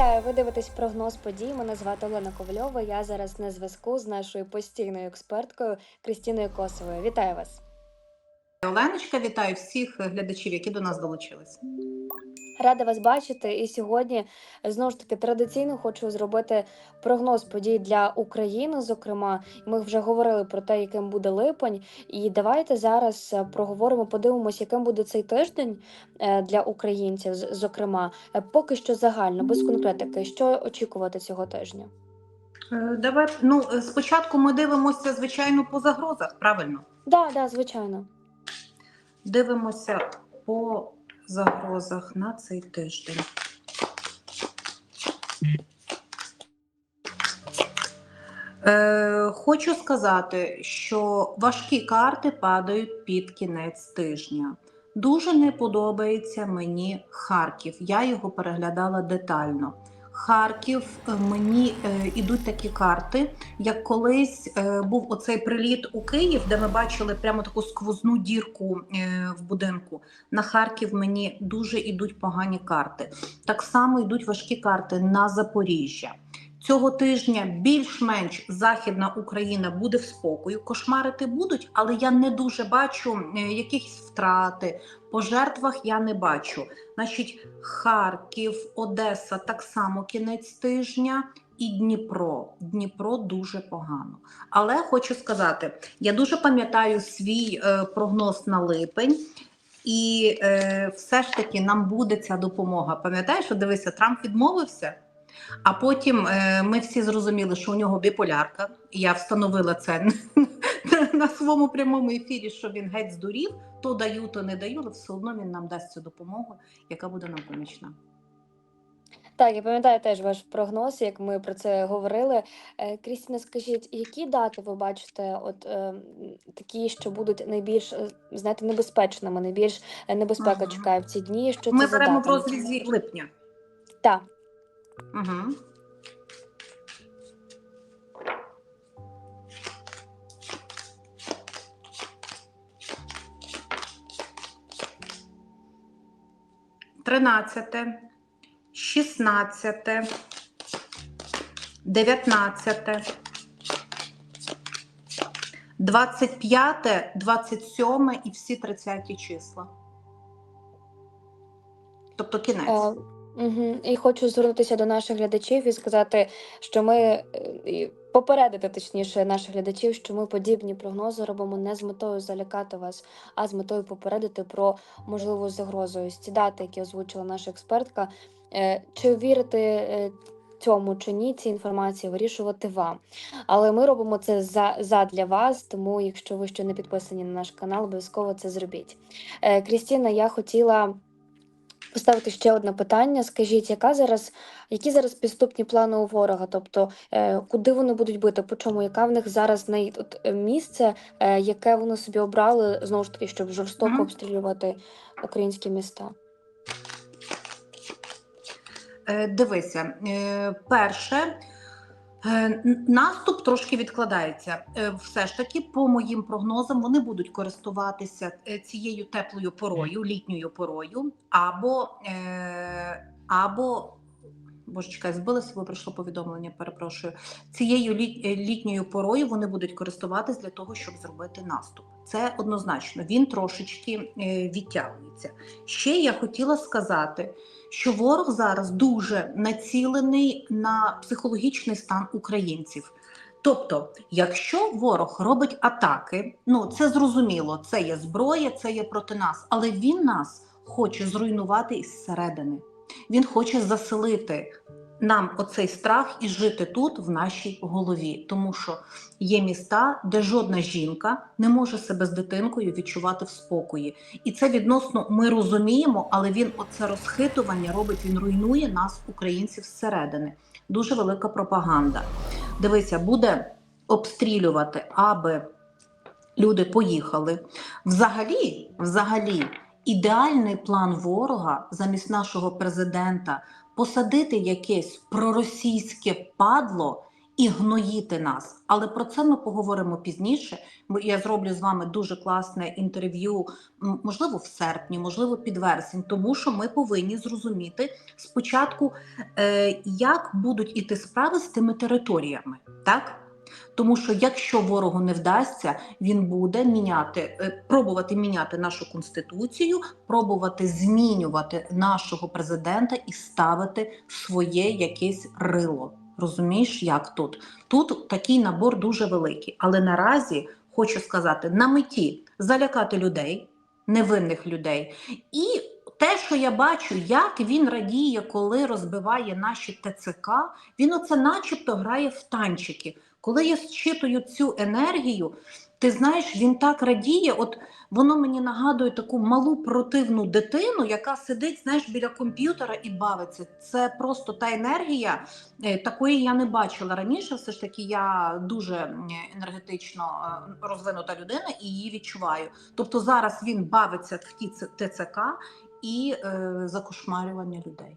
Вітаю! Ви дивитесь прогноз подій. Мене звати Олена Ковальова. Я зараз на зв'язку з нашою постійною експерткою Крістіною Косовою. Вітаю вас! Оленочка, вітаю всіх глядачів, які до нас долучились. Рада вас бачити. І сьогодні знову ж таки традиційно хочу зробити прогноз подій для України. Зокрема, ми вже говорили про те, яким буде липень. І давайте зараз е, проговоримо, подивимося, яким буде цей тиждень е, для українців. Зокрема, Е, поки що загально, без конкретики, що очікувати цього тижня. Давай ну спочатку ми дивимося, звичайно, по загрозах. Правильно, Да, да, звичайно. дивимося по загрозах на цей тиждень. Е, хочу сказати, що важкі карти падають під кінець тижня. Дуже не подобається мені Харків. Я його переглядала детально. Харків е, мені е, ідуть такі карти, як колись е, був оцей приліт у Київ, де ми бачили прямо таку сквозну дірку е, в будинку. На Харків мені дуже йдуть погані карти. Так само йдуть важкі карти на Запоріжжя. Цього тижня більш-менш Західна Україна буде в спокою. Кошмарити будуть, але я не дуже бачу е, якихось втрати. По жертвах я не бачу. Значить, Харків, Одеса так само кінець тижня. І Дніпро. Дніпро дуже погано. Але хочу сказати, я дуже пам'ятаю свій е, прогноз на липень, і е, все ж таки нам буде ця допомога. Пам'ятаєш, що дивися, Трамп відмовився. А потім е, ми всі зрозуміли, що у нього біполярка. Я встановила це на своєму прямому ефірі, що він геть здурів, то даю, то не даю, але все одно він нам дасть цю допомогу, яка буде нам помічна. Так, я пам'ятаю теж ваш прогноз, як ми про це говорили. Е, Крістіна, скажіть, які дати ви бачите, от е, такі, що будуть найбільш е, знаєте, небезпечними, найбільш небезпека Ага. чекає в ці дні? Що Ми це беремо в розрізі липня. Так. Угу. Тринадцяте, шістнадцяте, дев'ятнадцяте, двадцять п'яте, двадцять сьоме і всі тридцяті числа. Тобто кінець. Угу. І хочу звернутися до наших глядачів і сказати, що ми е, попередити точніше наших глядачів, що ми подібні прогнози робимо не з метою залякати вас, а з метою попередити про можливу загрозу. Ось ці дати, які озвучила наша експертка. Е, Чи вірити е, цьому чи ні, цій інформації вирішувати вам. Але ми робимо це за, задля вас, тому якщо ви ще не підписані на наш канал, обов'язково це зробіть. Е, Крістіна, я хотіла поставити ще одне питання. Скажіть, яка зараз, які зараз підступні плани у ворога? Тобто, е, куди вони будуть бити? По чому? Яка в них зараз най... от, е, місце, е, яке вони собі обрали знову ж таки, щоб жорстоко Мгм. обстрілювати українські міста? Дивися, перше, наступ трошки відкладається. Е, Все ж таки, по моїм прогнозам, вони будуть користуватися е, цією теплою порою, літньою порою, або, е, або Боже, чекай, збилася, бо прийшло повідомлення, перепрошую. Цією е, літньою порою вони будуть користуватись для того, щоб зробити наступ. Це однозначно, він трошечки е, відтягується. Ще я хотіла сказати, що ворог зараз дуже націлений на психологічний стан українців. Тобто, якщо ворог робить атаки, ну це зрозуміло, це є зброя, це є проти нас, але він нас хоче зруйнувати із середини. Він хоче заселити нам оцей страх і жити тут, в нашій голові, тому що є міста, де жодна жінка не може себе з дитинкою відчувати в спокої. І це відносно ми розуміємо, але він оце розхитування робить, він руйнує нас, українців, зсередини. Дуже велика пропаганда. Дивися, буде обстрілювати, аби люди поїхали. Взагалі, взагалі, ідеальний план ворога замість нашого президента посадити якесь проросійське падло і гноїти нас. Але про це ми поговоримо пізніше. Бо Я зроблю з вами дуже класне інтерв'ю, можливо, в серпні, можливо, під вересень, тому що ми повинні зрозуміти спочатку, е, як будуть іти справи з тими територіями, так? Тому що якщо ворогу не вдасться, він буде міняти, е, пробувати міняти нашу конституцію, пробувати змінювати нашого президента і ставити своє якесь рило. Розумієш, як тут? Тут такий набор дуже великий. Але наразі хочу сказати: на меті залякати людей, невинних людей. І те, що я бачу, як він радіє, коли розбиває наші ТЦК, він оце начебто грає в танчики. Коли я зчитую цю енергію, ти знаєш, він так радіє. От воно мені нагадує таку малу противну дитину, яка сидить, знаєш, біля комп'ютера і бавиться. Це просто та енергія, е, такої я не бачила раніше. Все ж таки, я дуже енергетично е, розвинута людина і її відчуваю. Тобто зараз він бавиться в ті ТЦК і е, закошмарювання людей.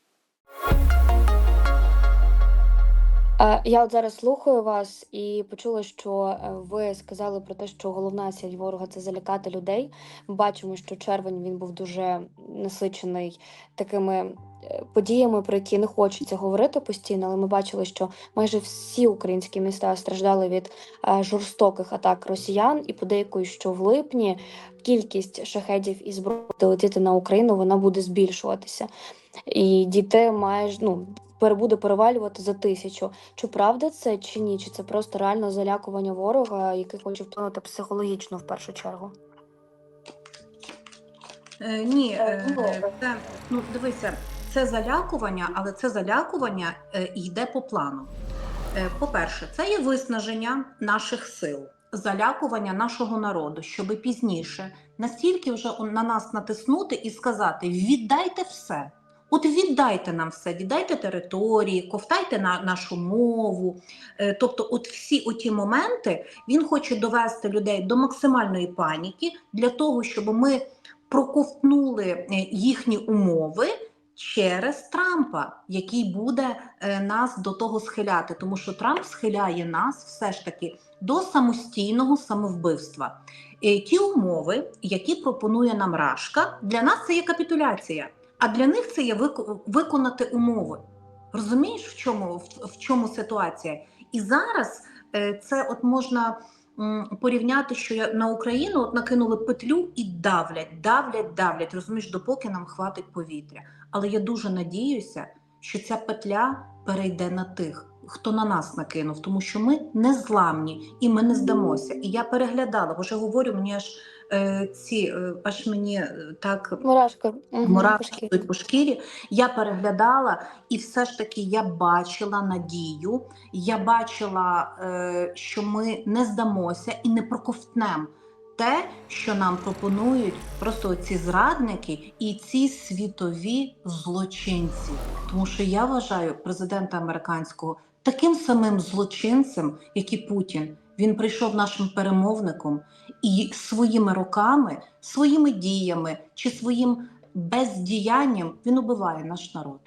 Я от зараз слухаю вас і почула, що е, ви сказали про те, що головна ціль ворога це залякати людей. Ми бачимо, що червень він був дуже насичений такими е, подіями, про які не хочеться говорити постійно, але ми бачили, що майже всі українські міста страждали від е, жорстоких атак росіян, і подейкують, що в липні кількість шахедів і зброї летіти на Україну, вона буде збільшуватися. І дітей майже ну буде перевалювати за тисячу. Чи правда це чи ні? Чи це просто реально залякування ворога, який хоче вплинути психологічно в першу чергу? Е, ні, Е, е, ну, це ну дивися, це залякування, але це залякування е, йде по плану. Е, По-перше, це є виснаження наших сил, залякування нашого народу, щоб пізніше настільки вже на нас натиснути і сказати: віддайте все. От віддайте нам все, віддайте території, ковтайте на нашу мову. Е, Тобто, от всі оті моменти він хоче довести людей до максимальної паніки для того, щоб ми проковтнули е, їхні умови через Трампа, який буде е, нас до того схиляти, тому що Трамп схиляє нас все ж таки до самостійного самовбивства. Ті умови, які пропонує нам Рашка, для нас це є капітуляція, а для них це є виконати умови. Розумієш, в чому, в, чому ситуація? І зараз е, це от можна порівняти, що я- на Україну от накинули петлю і давлять, давлять, давлять. Розумієш, допоки нам хватить повітря. Але я дуже надіюся, що ця петля перейде на тих, хто на нас накинув, тому що ми не зламні і ми не здамося. І я переглядала, бо вже говорю, мені аж е, ці е, аж мені е, так Мурашка. мурашки йдуть по шкірі. Я переглядала, і все ж таки я бачила надію. Я бачила, е, що ми не здамося і не проковтнемо те, що нам пропонують просто ці зрадники і ці світові злочинці. Тому що я вважаю президента американського таким самим злочинцем, як і Путін. Він прийшов нашим перемовником і своїми руками, своїми діями чи своїм бездіянням він убиває наш народ.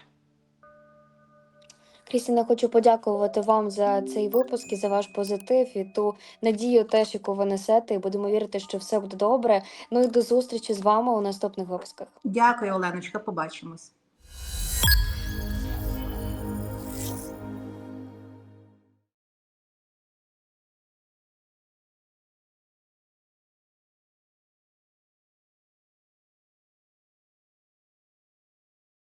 Крістіна, хочу подякувати вам за цей випуск і за ваш позитив і ту надію, теж яку ви несете. І будемо вірити, що все буде добре. Ну і до зустрічі з вами у наступних випусках. Дякую, Оленочка. Побачимось.